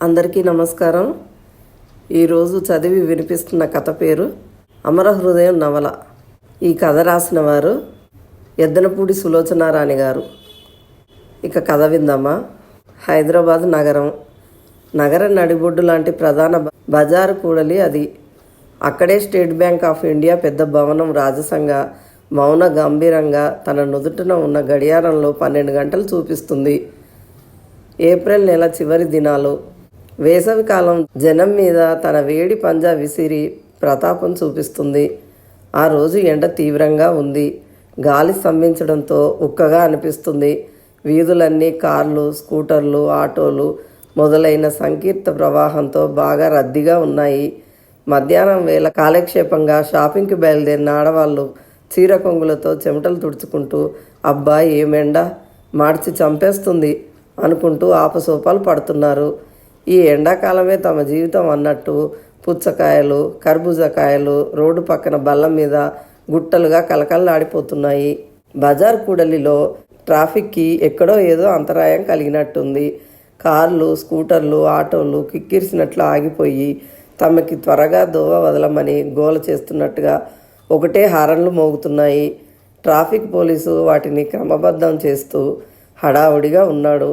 అందరికీ నమస్కారం. ఈరోజు చదివి వినిపిస్తున్న కథ పేరు అమర హృదయం నవల. ఈ కథ రాసిన వారు ఎద్దనపూడి సులోచనారాణి గారు. ఇక కథ విందామా? హైదరాబాద్ నగరం. నగర నడిబొడ్డు లాంటి ప్రధాన బజారు కూడలి అది. అక్కడే స్టేట్ బ్యాంక్ ఆఫ్ ఇండియా పెద్ద భవనం రాజసంగ మౌన గంభీరంగా తన నుదుటిన ఉన్న గడియారంలో పన్నెండు గంటలు చూపిస్తుంది. ఏప్రిల్ నెల చివరి దినాలు వేసవికాలం జనం మీద తన వేడి పంజా విసిరి ప్రతాపం చూపిస్తుంది. ఆ రోజు ఎండ తీవ్రంగా ఉంది. గాలి స్తంభించడంతో ఉక్కగా అనిపిస్తుంది. వీధులన్నీ కార్లు స్కూటర్లు ఆటోలు మొదలైన సంకీర్త ప్రవాహంతో బాగా రద్దీగా ఉన్నాయి. మధ్యాహ్నం వేళ కాలక్షేపంగా షాపింగ్కి బయలుదేరిన ఆడవాళ్ళు చీర కొంగులతో చెమటలు తుడుచుకుంటూ అబ్బా ఏమెండ మార్చి చంపేస్తుంది అనుకుంటూ ఆపసోపాలు పడుతున్నారు. ఈ ఎండాకాలమే తమ జీవితం అన్నట్టు పుచ్చకాయలు కర్బూజకాయలు రోడ్డు పక్కన బల్ల మీద గుట్టలుగా కలకలలాడిపోతున్నాయి బజార్ కూడలిలో ట్రాఫిక్కి ఎక్కడో ఏదో అంతరాయం కలిగినట్టుంది. కార్లు స్కూటర్లు ఆటోలు కిక్కిరిసినట్లు ఆగిపోయి తమకి త్వరగా దోవ వదలమని గోల చేస్తున్నట్టుగా ఒకటే హారన్లు మోగుతున్నాయి. ట్రాఫిక్ పోలీసు వాటిని క్రమబద్ధం చేస్తూ హడావుడిగా ఉన్నాడు.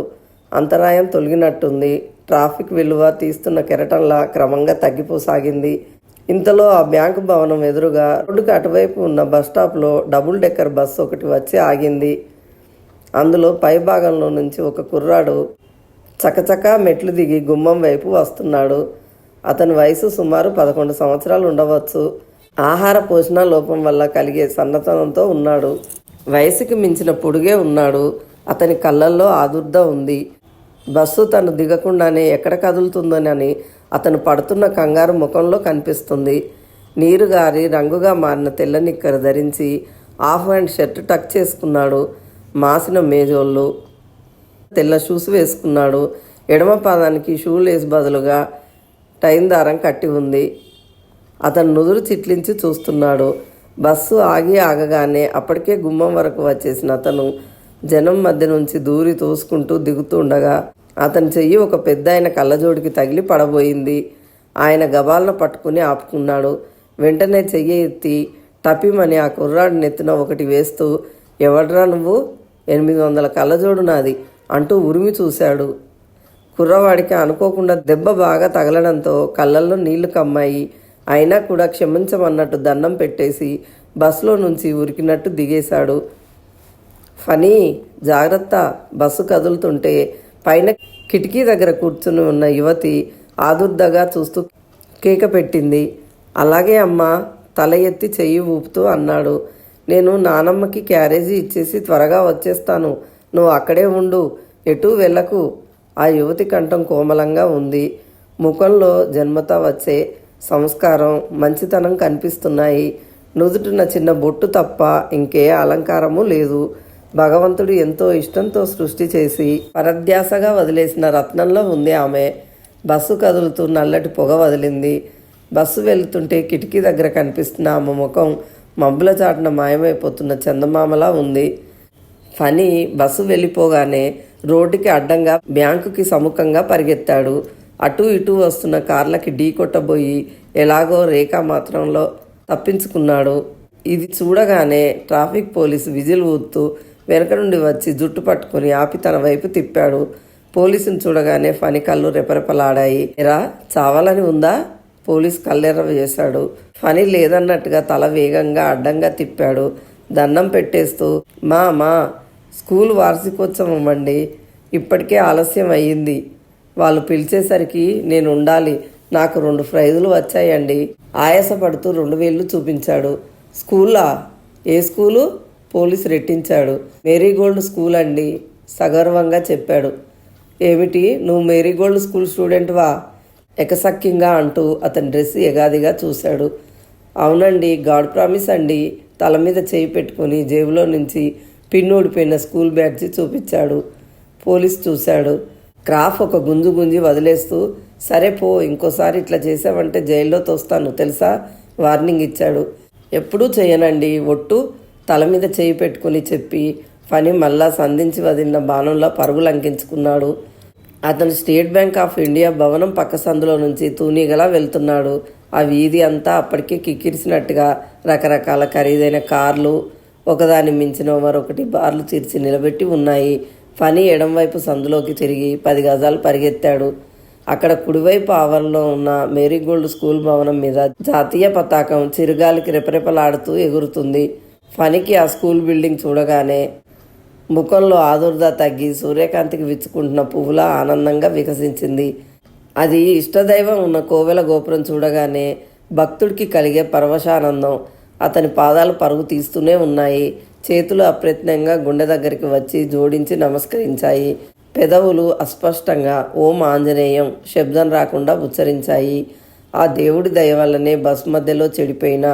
అంతరాయం తొలగినట్టుంది. ట్రాఫిక్ విలువ తీస్తున్న కెరటంలా క్రమంగా తగ్గిపోసాగింది. ఇంతలో ఆ బ్యాంకు భవనం ఎదురుగా రోడ్డుకు అటువైపు ఉన్న బస్ స్టాప్లో డబుల్ డెక్కర్ బస్సు ఒకటి వచ్చి ఆగింది. అందులో పై భాగంలో నుంచి ఒక కుర్రాడు చకచకా మెట్లు దిగి గుమ్మం వైపు వస్తున్నాడు. అతని వయసు సుమారు పదకొండు సంవత్సరాలు ఉండవచ్చు. ఆహార పోషణ లోపం వల్ల కలిగే సన్నతనంతో ఉన్నాడు. వయసుకి మించిన పొడుగే ఉన్నాడు. అతని కళ్ళల్లో ఆదుర్ద ఉంది. బస్సు తను దిగకుండానే ఎక్కడ కదులుతుందోనని అతను పడుతున్న కంగారు ముఖంలో కనిపిస్తుంది. నీరు గారి రంగుగా మారిన తెల్ల నిక్కరు ధరించి హాఫ్ హ్యాండ్ షర్ట్ టక్ చేసుకున్నాడు. మాసిన మేజోళ్ళు తెల్ల షూస్ వేసుకున్నాడు. ఎడమ పాదానికి షూ లేస్ బదులుగా టైం దారం కట్టి ఉంది. అతను నుదురు చిట్లించి చూస్తున్నాడు. బస్సు ఆగి ఆగగానే అప్పటికే గుమ్మం వరకు వచ్చేసిన అతను జనం మధ్య నుంచి దూరి తోసుకుంటూ దిగుతుండగా అతని చెయ్యి ఒక పెద్ద ఆయన కళ్ళజోడికి తగిలి పడబోయింది. ఆయన గబాలను పట్టుకుని ఆపుకున్నాడు. వెంటనే చెయ్యి ఎత్తి టపిమని ఆ కుర్రాడు నెత్తిన ఒకటి వేస్తూ ఎవడ్రా నువ్వు? ఎనిమిది వందల కళ్ళజోడు నాది అంటూ ఉరిమి చూశాడు. కుర్రవాడికి అనుకోకుండా దెబ్బ బాగా తగలడంతో కళ్ళల్లో నీళ్ళు కమ్మాయి అయినా కూడా క్షమించమన్నట్టు దండం పెట్టేసి బస్సులో నుంచి ఉరికినట్టు దిగేశాడు. ఫనీ జాగ్రత్త బస్సు కదులుతుంటే పైన కిటికీ దగ్గర కూర్చుని ఉన్న యువతి ఆదుర్దగా చూస్తూ కేక పెట్టింది. అలాగే అమ్మ తల ఎత్తి చెయ్యి ఊపుతూ అన్నాడు. నేను నానమ్మకి క్యారేజీ ఇచ్చేసి త్వరగా వచ్చేస్తాను. నువ్వు అక్కడే ఉండు. ఎటూ వెళ్ళకు. ఆ యువతి కంఠం కోమలంగా ఉంది. ముఖంలో జన్మత వచ్చే సంస్కారం మంచితనం కనిపిస్తున్నాయి. నుదుటిన చిన్న బొట్టు తప్ప ఇంకే అలంకారము లేదు. భగవంతుడు ఎంతో ఇష్టంతో సృష్టి చేసి పరధ్యాసగా వదిలేసిన రత్నంలో ఉంది ఆమె. బస్సు కదులుతూ నల్లటి పొగ వదిలింది. బస్సు వెళుతుంటే కిటికీ దగ్గర కనిపిస్తున్న ఆమె ముఖం మబ్బుల చాటున మాయమైపోతున్న చందమామలా ఉంది. ఫని బస్సు వెళ్ళిపోగానే రోడ్డుకి అడ్డంగా బ్యాంకుకి సముఖంగా పరిగెత్తాడు. అటు ఇటు వస్తున్న కార్లకి ఢీ కొట్టబోయి ఎలాగో రేఖా మాత్రంలో తప్పించుకున్నాడు. ఇది చూడగానే ట్రాఫిక్ పోలీసు విజిల్ ఊత్తూ వెనక నుండి వచ్చి జుట్టు పట్టుకుని ఆపి తన వైపు తిప్పాడు. పోలీసుని చూడగానే ఫని కళ్ళు రెపరెపలాడాయి. ఎరా చావాలని ఉందా? పోలీస్ కళ్ళెర్ర వేశాడు. ఫని లేదన్నట్టుగా తల వేగంగా అడ్డంగా తిప్పాడు. దండం పెట్టేస్తూ మా మా స్కూల్ వార్షికోత్సవం అండి ఇప్పటికే ఆలస్యం అయ్యింది. వాళ్ళు పిలిచేసరికి నేను ఉండాలి. నాకు రెండు ప్రైజులు వచ్చాయండి. ఆయాసపడుతూ రెండు వేళ్ళు చూపించాడు. స్కూలా? ఏ స్కూలు? పోలీసు రెట్టించాడు. మేరీగోల్డ్ స్కూల్ అండి సగర్వంగా చెప్పాడు. ఏమిటి నువ్వు మేరీగోల్డ్ స్కూల్ స్టూడెంట్వా ఎకసక్యంగా అంటూ అతని డ్రెస్ ఎగాదిగా చూశాడు. అవునండి గాడ్ ప్రామిస్ అండి తల మీద చేయి పెట్టుకుని జేబులో నుంచి పిన్ ఊడిపోయిన స్కూల్ బ్యాడ్జి చూపించాడు. పోలీస్ చూశాడు. క్రాఫ్ ఒక గుంజు గుంజి వదిలేస్తూ సరే పో ఇంకోసారి ఇట్లా చేసావంటే జైల్లో తోస్తాను తెలుసా? వార్నింగ్ ఇచ్చాడు. ఎప్పుడూ చేయనండి ఒట్టు తల మీద చేయి పెట్టుకుని చెప్పి పని మళ్ళా సంధించి వదిలిన బాణంలో పరుగులు అంకించుకున్నాడు. అతను స్టేట్ బ్యాంక్ ఆఫ్ ఇండియా భవనం పక్క సందులో నుంచి తూనీగలా వెళ్తున్నాడు. ఆ వీధి అంతా అప్పటికే కిక్కిరిసినట్టుగా రకరకాల ఖరీదైన కార్లు ఒకదాని మించిన మరొకటి బార్లు తీర్చి నిలబెట్టి ఉన్నాయి. ఫనీ ఎడంవైపు సందులోకి తిరిగి పది గజాలు పరిగెత్తాడు. అక్కడ కుడివైపు ఆవరణలో ఉన్న మేరీగోల్డ్ స్కూల్ భవనం మీద జాతీయ పతాకం చిరుగాలికి రెపరెపలాడుతూ ఎగురుతుంది. ఫనికి ఆ స్కూల్ బిల్డింగ్ చూడగానే ముఖంలో ఆదుర్ద తగ్గి సూర్యకాంతికి విచ్చుకుంటున్న పువ్వులా ఆనందంగా వికసించింది. అది ఇష్టదైవం ఉన్న కోవెల గోపురం చూడగానే భక్తుడికి కలిగే పరవశానందం. అతని పాదాలు పరుగు తీస్తూనే ఉన్నాయి. చేతులు అప్రయత్నంగా గుండె దగ్గరికి వచ్చి జోడించి నమస్కరించాయి. పెదవులు అస్పష్టంగా ఓం ఆంజనేయం శబ్దం రాకుండా ఉచ్చరించాయి. ఆ దేవుడి దయ వల్లనే బస్ మధ్యలో చెడిపోయిన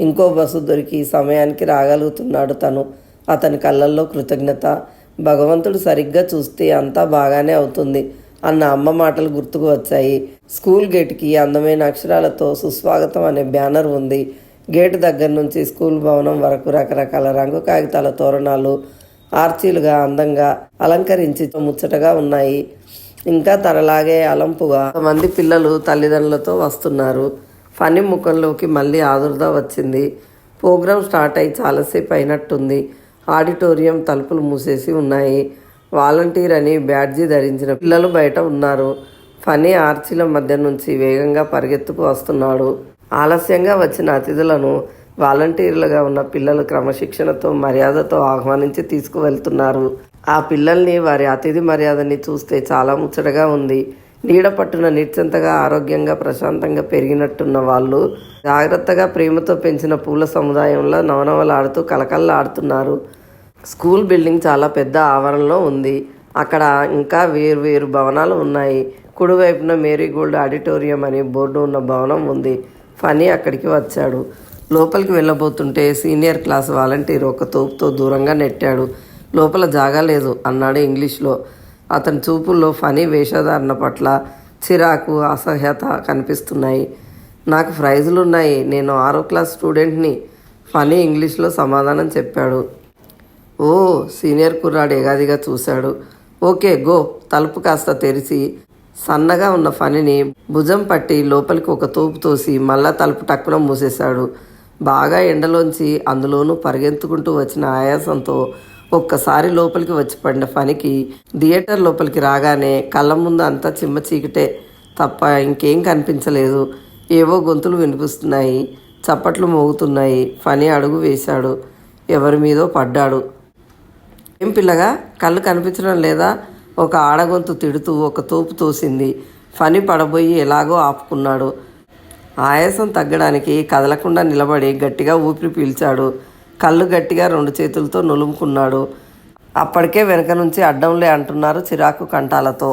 ఇంకో బస్సు దొరికి సమయానికి రాగలుగుతున్నాడు తను. అతని కళ్ళల్లో కృతజ్ఞత. భగవంతుడు సరిగ్గా చూస్తే అంతా బాగానే అవుతుంది అన్న అమ్మ మాటలు గుర్తుకు వచ్చాయి. స్కూల్ గేట్కి అందమైన అక్షరాలతో సుస్వాగతం అనే బ్యానర్ ఉంది. గేటు దగ్గర నుంచి స్కూల్ భవనం వరకు రకరకాల రంగు కాగితాల తోరణాలు ఆర్చీలుగా అందంగా అలంకరించి ముచ్చటగా ఉన్నాయి. ఇంకా తనలాగే అలంపుగా మంది పిల్లలు తల్లిదండ్రులతో వస్తున్నారు. ఫనీ ముఖంలోకి మళ్ళీ ఆదుర్ద వచ్చింది. ప్రోగ్రాం స్టార్ట్ అయి చాలాసేపు అయినట్టుంది. ఆడిటోరియం తలుపులు మూసేసి ఉన్నాయి. వాలంటీర్ అని బ్యాడ్జీ ధరించిన పిల్లలు బయట ఉన్నారు. ఫనీ ఆర్చీల మధ్య నుంచి వేగంగా పరిగెత్తుకు వస్తున్నాడు. ఆలస్యంగా వచ్చిన అతిథులను వాలంటీర్లుగా ఉన్న పిల్లలు క్రమశిక్షణతో మర్యాదతో ఆహ్వానించి తీసుకువెళ్తున్నారు. ఆ పిల్లల్ని వారి అతిథి మర్యాదని చూస్తే చాలా ముచ్చటగా ఉంది. నీడ పట్టున నిశ్చంతగా ఆరోగ్యంగా ప్రశాంతంగా పెరిగినట్టున్న వాళ్ళు జాగ్రత్తగా ప్రేమతో పెంచిన పూల సముదాయంలో నవనవలాడుతూ కలకల్లాడుతున్నారు స్కూల్ బిల్డింగ్ చాలా పెద్ద ఆవరణలో ఉంది. అక్కడ ఇంకా వేరు వేరు భవనాలు ఉన్నాయి. కుడివైపున మేరీగోల్డ్ ఆడిటోరియం అని బోర్డు ఉన్న భవనం ఉంది. ఫనీ అక్కడికి వచ్చాడు. లోపలికి వెళ్ళబోతుంటే సీనియర్ క్లాస్ వాలంటీర్ ఒక తోపుతో దూరంగా నెట్టాడు. లోపల జాగా లేదు అన్నాడు ఇంగ్లీష్లో. అతని చూపుల్లో ఫనీ వేషధారణ పట్ల చిరాకు అసహ్యత కనిపిస్తున్నాయి. నాకు ప్రైజులు ఉన్నాయి. నేను ఆరో క్లాస్ స్టూడెంట్ని ఫనీ ఇంగ్లీష్లో సమాధానం చెప్పాడు. ఓ సీనియర్ కుర్రాడు ఎగాదిగా చూశాడు. ఓకే గో తలుపు కాస్త తెరిచి సన్నగా ఉన్న ఫనిని భుజం పట్టి లోపలికి ఒక తోపు తోసి మళ్ళా తలుపు టక్కున మూసేశాడు. బాగా ఎండలోంచి అందులోనూ పరిగెత్తుకుంటూ వచ్చిన ఆయాసంతో ఒక్కసారి లోపలికి వచ్చి పడిన పనికి థియేటర్ లోపలికి రాగానే కళ్ళ ముందు అంతా చిమ్మ చీకటే తప్ప ఇంకేం కనిపించలేదు. ఏవో గొంతులు వినిపిస్తున్నాయి. చప్పట్లు మోగుతున్నాయి. ఫని అడుగు వేశాడు. ఎవరి మీదో పడ్డాడు. ఏం పిల్లగా కళ్ళు కనిపించడం లేదా? ఒక ఆడగొంతు తిడుతూ ఒక తోపు తోసింది. ఫని పడబోయి ఎలాగో ఆపుకున్నాడు. ఆయాసం తగ్గడానికి కదలకుండా నిలబడి గట్టిగా ఊపిరి పీల్చాడు. కళ్ళు గట్టిగా రెండు చేతులతో నులుముకున్నాడు. అప్పటికే వెనక నుంచి అడ్డంలే అంటున్నారు చిరాకు కంఠాలతో.